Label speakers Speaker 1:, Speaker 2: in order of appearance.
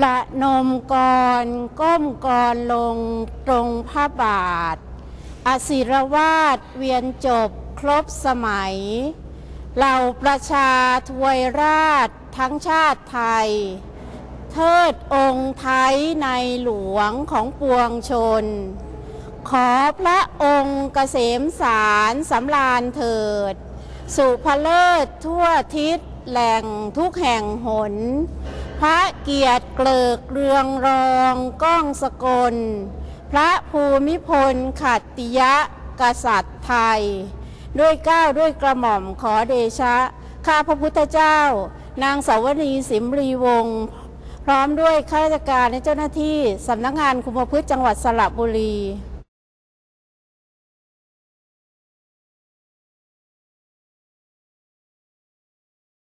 Speaker 1: ประนมกรก้มกรลงตรงพระบาทอศิรวาดเวียนจบครบสมัย เหล่าประชาทวยราชทั้งชาติไทย เทิดองค์ไทยในหลวงของปวงชน ขอพระองค์เกษมสารสำราญเถิด สุภเลิศทั่วทิศแหล่งทุกแห่งหน พระเกียรติเกลิกเรืองรองก้องสกล พระภูมิพลขัตติยะกษัตริย์ไทย ด้วยก้าวด้วยกระหม่อมขอเดชะ ข้าพระพุทธเจ้า นางสาวนีสิมรีวงศ์พร้อมด้วยข้าราชการและเจ้าหน้าที่สำนักงานคุมประพฤติจังหวัดสระบุรี